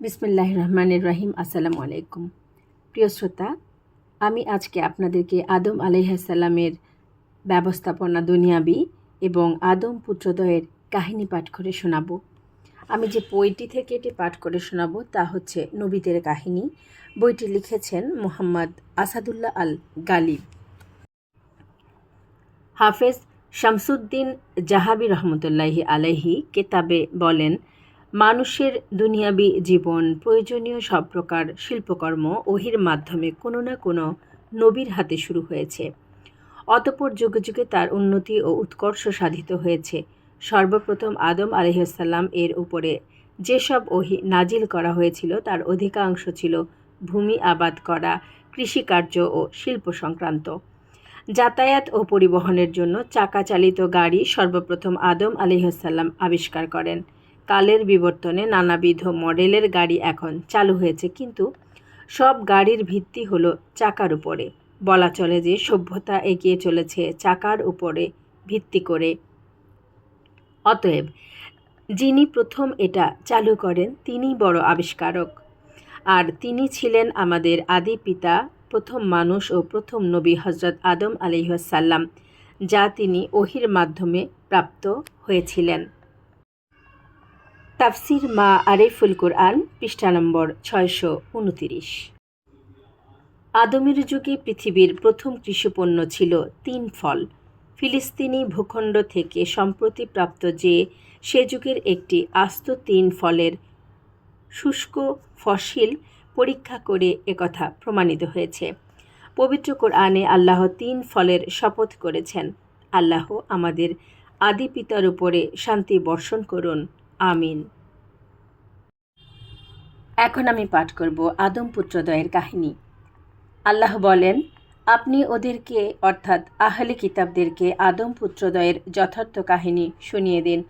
বিসমিল্লাহ রহমানের রহিম, আসসালামু আলাইকুম। প্রিয় শ্রোতা, আমি আজকে আপনাদেরকে আদম আলাইহাসাল্লামের ব্যবস্থাপনা দুনিয়াবি এবং আদম পুত্রদয়ের কাহিনী পাঠ করে শোনাবো। আমি যে বইটি থেকে এটি পাঠ করে শোনাবো তা হচ্ছে নবীদের কাহিনী। বইটি লিখেছেন মোহাম্মদ আসাদুল্লাহ আল গালিব। হাফেজ শামসুদ্দিন জাহাবি রহমতুল্লাহি আলাইহি কেতাবে বলেন মানুষের দুনিয়াবি জীবন, প্রয়োজনীয় সব প্রকার শিল্পকর্ম ওহির মাধ্যমে কোনো না কোনো নবীর হাতে শুরু হয়েছে। অতপর যুগে যুগে তার উন্নতি ও উৎকর্ষ সাধিত হয়েছে। সর্বপ্রথম আদম আলহিসাল্লাম এর উপরে যেসব ওহি নাজিল করা হয়েছিল তার অধিকাংশ ছিল ভূমি আবাদ করা, কৃষিকার্য ও শিল্প সংক্রান্ত। যাতায়াত ও পরিবহনের জন্য চাকা চালিত গাড়ি সর্বপ্রথম আদম আলিহাসাল্লাম আবিষ্কার করেন। কালের বিবর্তনে নানাবিধ মডেলের গাড়ি এখন চালু হয়েছে, কিন্তু সব গাড়ির ভিত্তি হলো চাকার উপরে। বলা চলে যে সভ্যতা এগিয়ে চলেছে চাকার উপরে ভিত্তি করে। অতএব যিনি প্রথম এটা চালু করেন, তিনি বড় আবিষ্কারক। আর তিনি ছিলেন আমাদের আদি পিতা, প্রথম মানুষ ও প্রথম নবী হজরত আদম আলিহাসাল্লাম যা তিনি ওহির মাধ্যমে প্রাপ্ত হয়েছিলেন। তাফসির মা আরেফুল কোরআন, পৃষ্ঠা নম্বর ছয়শো উনতিরিশ। আদমের যুগে পৃথিবীর প্রথম কৃষিপণ্য ছিল তিন ফল। ফিলিস্তিনি ভূখণ্ড থেকে সম্প্রতি প্রাপ্ত যে, সে যুগের একটি আস্ত তিন ফলের শুষ্ক ফসিল পরীক্ষা করে একথা প্রমাণিত হয়েছে। পবিত্র কোরআনে আল্লাহ তিন ফলের শপথ করেছেন। আল্লাহ আমাদের আদি পিতার উপরে শান্তি বর্ষণ করুন। আমিন। এখন আমি পাঠ করব আদম পুত্রদয়ের কাহিনী। আল্লাহ বলেন, আপনি ওদেরকে, অর্থাৎ আহলে কিতাবদেরকে আদম পুত্রদয়ের যথার্থ কাহিনী শুনিয়ে দিন।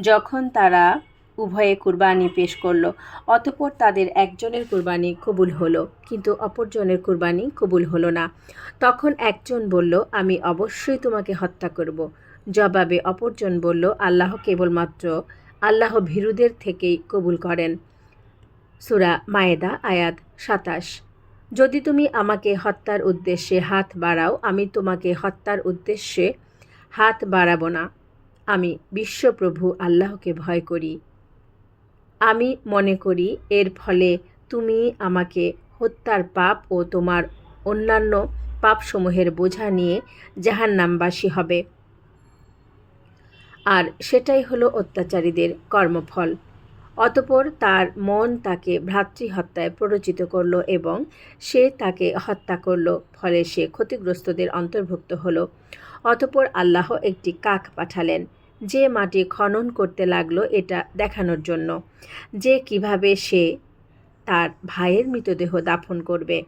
যখন তারা উভয়ে কুরবানি পেশ করল, অতপর তাদের একজনের কুরবানি কবুল হলো, কিন্তু অপরজনের কুরবানি কবুল হলো না। তখন একজন বলল, আমি অবশ্যই তোমাকে হত্যা করব। জবাবে অপরজন বলল, আল্লাহ কেবলমাত্র আল্লাহ ভীরুদের থেকেই কবুল করেন। সুরা মায়েদা, আয়াত সাতাশ। যদি তুমি আমাকে হত্যার উদ্দেশ্যে হাত বাড়াও, আমি তোমাকে হত্যার উদ্দেশ্যে হাত বাড়াবো না। আমি বিশ্বপ্রভু আল্লাহকে ভয় করি। আমি মনে করি, এর ফলে তুমি আমাকে হত্যার পাপ ও তোমার অন্যান্য পাপসমূহের বোঝা নিয়ে জাহান্নামবাসী হবে। আর সেটাই হলো অত্যাচারীদের কর্মফল। অতপর তার মন তাকে ভ্রাতৃহত্যায় প্ররোচিত করল এবং সে তাকে হত্যা করল, ফলে সে ক্ষতিগ্রস্তদের অন্তর্ভুক্ত হলো। অতপর আল্লাহ একটি কাক পাঠালেন, যে মাটি খনন করতে লাগল এটা দেখানোর জন্য। যে কীভাবে সে তার ভাইয়ের মৃতদেহ দাফন করবে?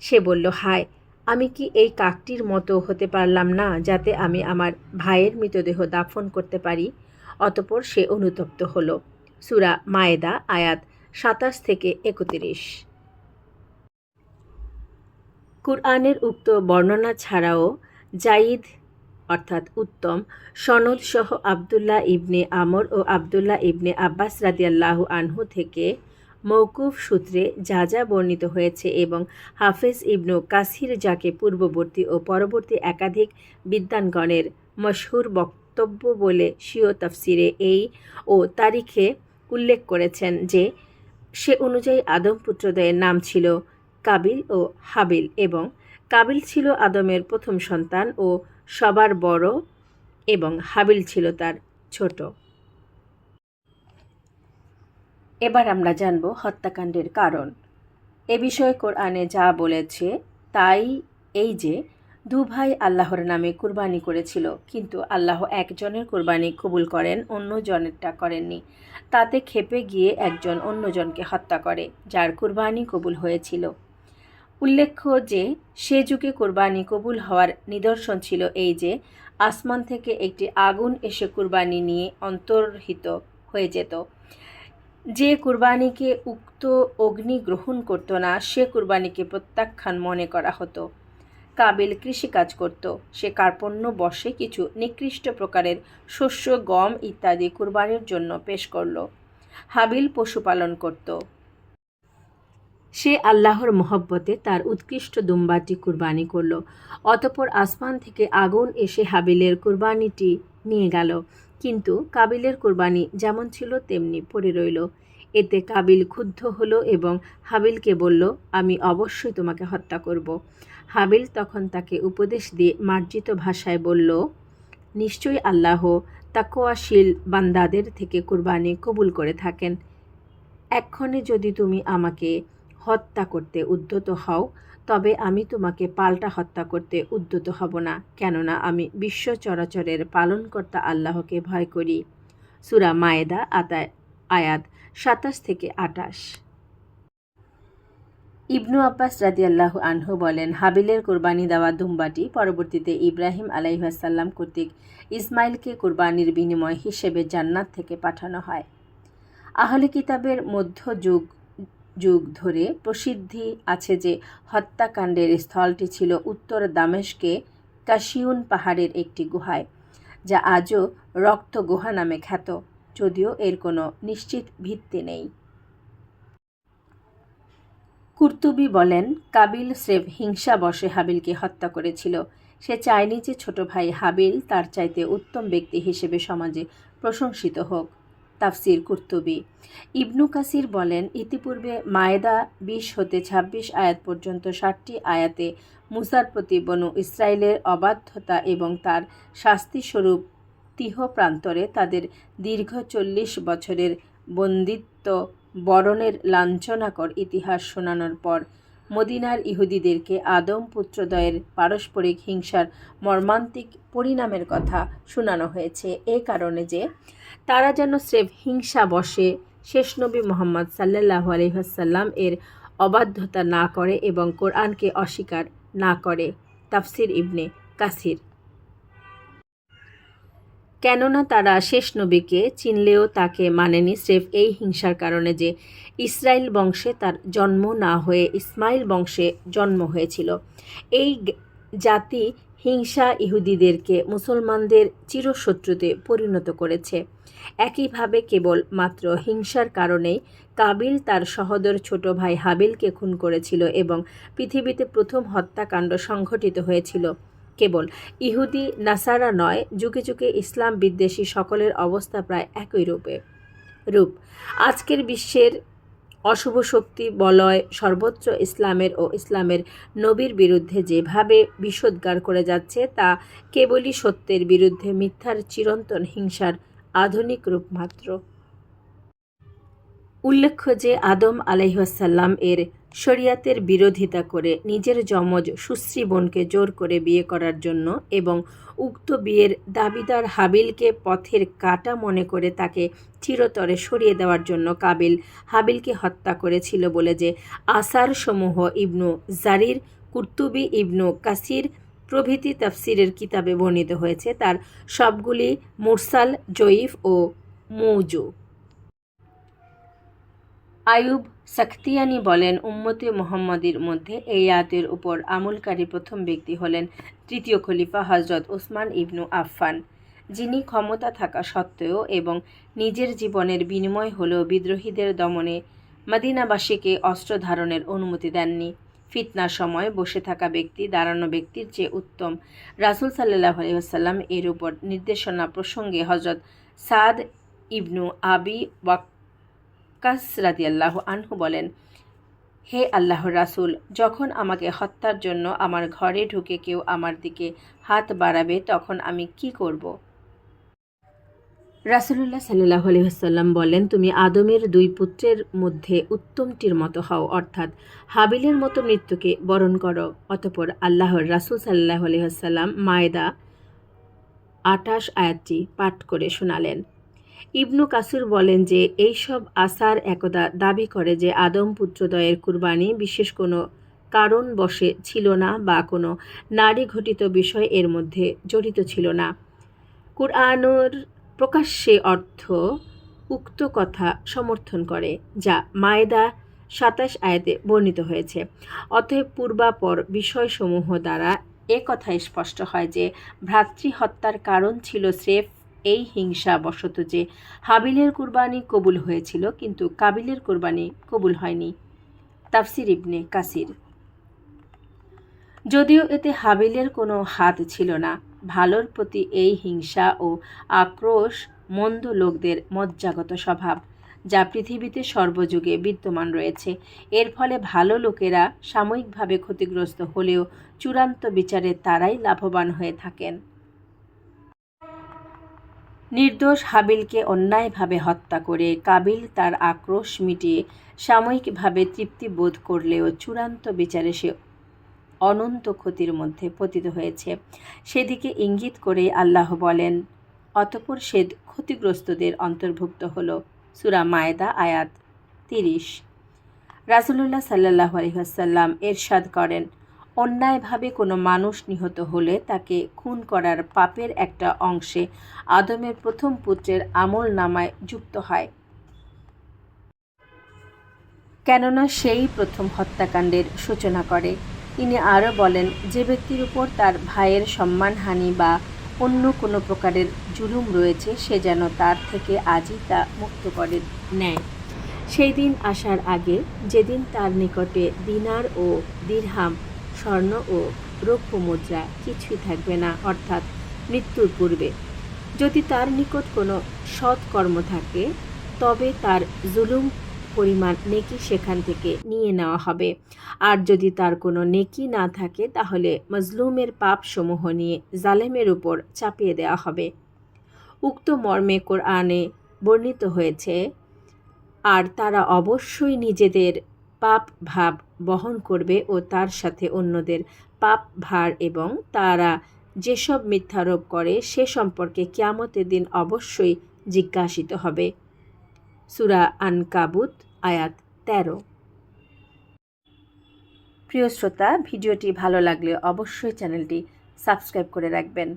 সে বলল, হায় আমি কি এই কাকটির মতো হতে পারলাম না যাতে আমি আমার ভাইয়ের মৃতদেহ দাফন করতে পারি? অতপর সে অনুতপ্ত হল। সুরা মায়েদা, আয়াত সাতাশ থেকে একত্রিশ। কুরআনের উক্ত বর্ণনা ছাড়াও জাইদ, অর্থাৎ উত্তম, সনদ সহ আবদুল্লাহ ইবনে আমর ও আবদুল্লাহ ইবনে আব্বাস রাদিয়াল্লাহু আনহু থেকে মৌকুফ সূত্রে যা যা বর্ণিত হয়েছে এবং হাফেজ ইবনু কাসির যাকে পূর্ববর্তী ও পরবর্তী একাধিক বিদ্যানগণের মশহুর বক্তব্য বলে স্বীয় তফসিরে এই ও তারিখে উল্লেখ করেছেন যে সে অনুযায়ী আদম পুত্রদয়ের নাম ছিল কাবিল ও হাবিল এবং কাবিল ছিল আদমের প্রথম সন্তান ও সবার বড় এবং হাবিল ছিল তার ছোট। এবার আমরা জানব হত্যাকাণ্ডের কারণ। এ বিষয়ে কোরআনে যা বলেছে, তাই এই যে দু ভাই আল্লাহর নামে কুরবানি করেছিল, কিন্তু আল্লাহ একজনের কুরবানি কবুল করেন অন্য জনেরটা করেননি। তাতে খেপে গিয়ে একজন অন্যজনকে হত্যা করে, যার কুরবানি কবুল হয়েছিল। উল্লেখ্য যে সে যুগে কোরবানি কবুল হওয়ার নিদর্শন ছিল এই যে, আসমান থেকে একটি আগুন এসে কুরবানি নিয়ে অন্তর্হিত হয়ে যেত। যে কুরবানিকে উক্ত অগ্নি গ্রহণ করত না, সে কুরবানিকে প্রত্যাখ্যান মনে করা হতো। কাবিল কৃষিকাজ করত। সে কার্পণ্য বসে কিছু নিকৃষ্ট প্রকারের শস্য, গম ইত্যাদি কুরবানির জন্য পেশ করল। হাবিল পশুপালন করত। সে আল্লাহর মহব্বতে তার উৎকৃষ্ট দুম্বাটি কুরবানি করল। অতপর আসমান থেকে আগুন এসে হাবিলের কুরবানিটি নিয়ে গেল। কিন্তু কাবিলের কুরবানি যেমন ছিল, তেমনি পড়ে রইল। এতে কাবিল ক্ষুব্ধ হলো এবং হাবিলকে বলল, আমি অবশ্যই তোমাকে হত্যা করব। হাবিল তখন তাকে উপদেশ দিয়ে মার্জিত ভাষায় বলল, নিশ্চয়ই আল্লাহ তাকোয়াশীল বান্দাদের থেকে কুরবানি কবুল করে থাকেন। এক্ষণে যদি তুমি আমাকে হত্যা করতে উদ্যত হও, তবে আমি তোমাকে পাল্টা হত্যা করতে উদ্যত হব না, কেননা আমি বিশ্ব চরাচরের পালনকর্তা আল্লাহকে ভয় করি। সুরা মায়েদা আতায় আয়াত সাতাশ থেকে আটাশ। ইবনু আব্বাস রাদিয়াল্লাহ আনহু বলেন, হাবিলের কোরবানি দেওয়া দুম্বাটি পরবর্তীতে ইব্রাহিম আলাইহাসাল্লাম কর্তৃক ইসমাইলকে কোরবানির বিনিময় হিসেবে জান্নাত থেকে পাঠানো হয়। আহলে কিতাবের মধ্যযুগ যুগ ধরে প্রসিদ্ধি আছে যে হত্যাকাণ্ডের স্থলটি ছিল উত্তর দামেশকে কাশিউন পাহাড়ের একটি গুহায়, যা আজও রক্ত গুহা নামে খ্যাত, যদিও এর কোনো নিশ্চিত ভিত্তি নেই। কুর্তুবি বলেন, কাবিল স্রেফ হিংসা বসে হাবিলকে হত্যা করেছিল। সে চায়নি যে ছোট ভাই হাবিল তার চাইতে উত্তম ব্যক্তি হিসেবে সমাজে প্রশংসিত হোক। তাফসির কুর্তুবি। ইবনু কাসির বলেন, ইতিপূর্বে মায়েদা বিশ হতে ২৬ আয়াত পর্যন্ত ষাটটি আয়াতে মুসার প্রতি বনু ইসরায়েলের অবাধ্যতা এবং তার শাস্তিস্বরূপ তিহ প্রান্তরে তাদের দীর্ঘ চল্লিশ বছরের বন্দিত্ব, বরণের লাঞ্ছনাকর ইতিহাস শোনানোর পর মদিনার ইহুদিদেরকে আদম পুত্রদয়ের পারস্পরিক হিংসার মর্মান্তিক পরিণামের কথা শোনানো হয়েছে। এ কারণে যে তারা যেন স্রেফ হিংসা বসে, শেষ নবী মোহাম্মদ সাল্লাহ আলহাসাল্লাম এর অবাধ্যতা না করে এবং কোরআনকে অস্বীকার না করে। তাফসির ইবনে কাসির। কেননা তারা শেষ নবীকে চিনলেও তাকে মানেনি স্রেফ এই হিংসার কারণে যে ইসরায়েল বংশে তার জন্ম না হয়ে ইসমাইল বংশে জন্ম হয়েছিল। এই জাতি হিংসা ইহুদিদেরকে মুসলমানদের চিরশত্রুতে পরিণত করেছে। একইভাবে কেবল মাত্র হিংসার কারণেই কাবিল তার সহদর ছোট ভাই হাবিলকে খুন করেছিল এবং পৃথিবীতে প্রথম হত্যাকাণ্ড সংঘটিত হয়েছিল। কেবল ইহুদি নাসারা নয়, যুগে যুগে ইসলাম বিদ্বেষী সকলের অবস্থা প্রায় একই রূপে। রূপ। আজকের বিশ্বের অশুভ শক্তি, বলয় সর্বত্র ইসলামের ও ইসলামের নবীর বিরুদ্ধে যেভাবে বিষোদ্গার করে যাচ্ছে, তা কেবলই সত্যের বিরুদ্ধে মিথ্যার চিরন্তন হিংসার আধুনিক রূপ মাত্র। উল্লেখ্য যে আদম আলাইহাসাল্লাম এর শরিয়াতের বিরোধিতা করে নিজের যমজ সুশ্রী বোনকে জোর করে বিয়ে করার জন্য এবং উক্ত বিয়ের দাবিদার হাবিলকে পথের কাটা মনে করে তাকে চিরতরে সরিয়ে দেওয়ার জন্য কাবিল হাবিলকে হত্যা করেছিল বলে যে আসার সমূহ ইবনু জারির, কুর্তুবি ইবনু কাসির প্রভৃতি তাফসিরের কিতাবে বর্ণিত হয়েছে। তার সবগুলি মুরসাল, জয়ীফ ও মৌজু। আয়ুব সাখতিয়ানি বলেন, উম্মতে মোহাম্মদের মধ্যে এই আয়াতের উপর আমলকারী প্রথম ব্যক্তি হলেন তৃতীয় খলিফা হজরত ওসমান ইবনু আফফান, যিনি ক্ষমতা থাকা সত্ত্বেও এবং নিজের জীবনের বিনিময় হলেও বিদ্রোহীদের দমনে মদিনাবাসীকে অস্ত্র ধারণের অনুমতি দেননি। ফিতনার সময় বসে থাকা ব্যক্তি, দাঁড়ানো ব্যক্তির চেয়ে উত্তম। রাসুল সাল্লাহ আলহিহাসাল্লাম এর উপর নির্দেশনা প্রসঙ্গে হজরত সাদ ইবনু আবি ওয়াক ওয়াক্কাস রাদিয়াল্লাহ আনহু বলেন, হে আল্লাহর রাসুল, যখন আমাকে হত্যার জন্য আমার ঘরে ঢুকে কেউ আমার দিকে হাত বাড়াবে, তখন আমি কি করব? রাসুলুল্লাহ সাল্লাহ আলহিহাসাল্লাম বলেন, তুমি আদমের দুই পুত্রের মধ্যে উত্তমটির মতো হও, অর্থাৎ হাবিলের মতো মৃত্যুকে বরণ করো। অতপর আল্লাহর রাসুল সাল্লাহ আলহিহাসাল্লাম মায়দা আটাশ আয়াতটি পাঠ করে শোনালেন। ইবনু কাসুর বলেন যে, এইসব আসার একদা দাবি করে যে, আদম পুত্রদয়ের কুরবানি বিশেষ কোনো কারণ বসে ছিল না বা কোনো নারী ঘটিত বিষয় এর মধ্যে জড়িত ছিল না। কুরআনুর প্রকাশ্যে অর্থ উক্ত কথা সমর্থন করে, যা মায়েদা সাতাশ আয়াতে বর্ণিত হয়েছে। অতএব পূর্বাপর বিষয়সমূহ দ্বারা এ স্পষ্ট হয় যে, ভ্রাতৃহত্যার কারণ ছিল স্রেফ এই হিংসা বশত যে হাবিলের কুরবানি কবুল হয়েছিল, কিন্তু কাবিলের কুরবানি কবুল হয়নি। তাফসির ইবনে কাসির। যদিও এতে হাবিলের কোনো হাত ছিল না, ভালোর প্রতি এই হিংসা ও আক্রোশ মন্দ লোকদের মজ্জাগত স্বভাব, যা পৃথিবীতে সর্বযুগে বিদ্যমান রয়েছে। এর ফলে ভালো লোকেরা সাময়িকভাবে ক্ষতিগ্রস্ত হলেও চূড়ান্ত বিচারে তারাই লাভবান হয়ে থাকেন। নির্দোষ হাবিলকে অন্যায়ভাবে হত্যা করে কাবিল তার আক্রোশ মিটিয়ে সাময়িকভাবে তৃপ্তি বোধ করলেও চূড়ান্ত বিচারে সে অনন্ত ক্ষতির মধ্যে পতিত হয়েছে। সেদিকে ইঙ্গিত করে আল্লাহ বলেন, অতপর সে ক্ষতিগ্রস্তদের অন্তর্ভুক্ত হল। সুরা মায়দা, আয়াত তিরিশ। রাসুলুল্লাহ সাল্লাহ আলহিহাসাল্লাম এরশাদ করেন অন্যায়ভাবে কোনো মানুষ নিহত হলে তাকে খুন করার পাপের একটা অংশে আদমের প্রথম পুত্রের আমল নামায় যুক্ত হয়। কেননা সেই প্রথম হত্যাকাণ্ডের সূচনা করে। তিনি আরও বলেন, যে ব্যক্তির উপর তার ভাইয়ের সম্মানহানি বা অন্য কোনো প্রকারের জুলুম রয়েছে, সে যেন তার থেকে আজই তা মুক্ত করে নেয়। সেই দিন আসার আগে, যেদিন তার নিকটে দিনার ও দিরহাম স্বর্ণ ও রৌপ্য মুদ্রা কিছুই থাকবে না, অর্থাৎ মৃত্যুর পূর্বে। যদি তার নিকট কোনো সৎ কর্ম থাকে, তবে তার জুলুম পরিমাণ নেকি সেখান থেকে নিয়ে নেওয়া হবে। আর যদি তার কোনো নেকি না থাকে, তাহলে মজলুমের পাপসমূহ নিয়ে জালেমের উপর চাপিয়ে দেওয়া হবে। উক্ত মর্মে কোরআনে বর্ণিত হয়েছে, আর তারা অবশ্যই নিজেদের পাপ ভাব বহন করবে ও তার সাথে অন্যদের পাপ, ভার এবং তারা যেসব মিথ্যারোপ করে সে সম্পর্কে কিয়ামতের দিন অবশ্যই জিজ্ঞাসিত হবে। সুরা আনকাবুত, আয়াত তেরো। প্রিয় শ্রোতা, ভিডিওটি ভালো লাগলে অবশ্যই চ্যানেলটি সাবস্ক্রাইব করে রাখবেন।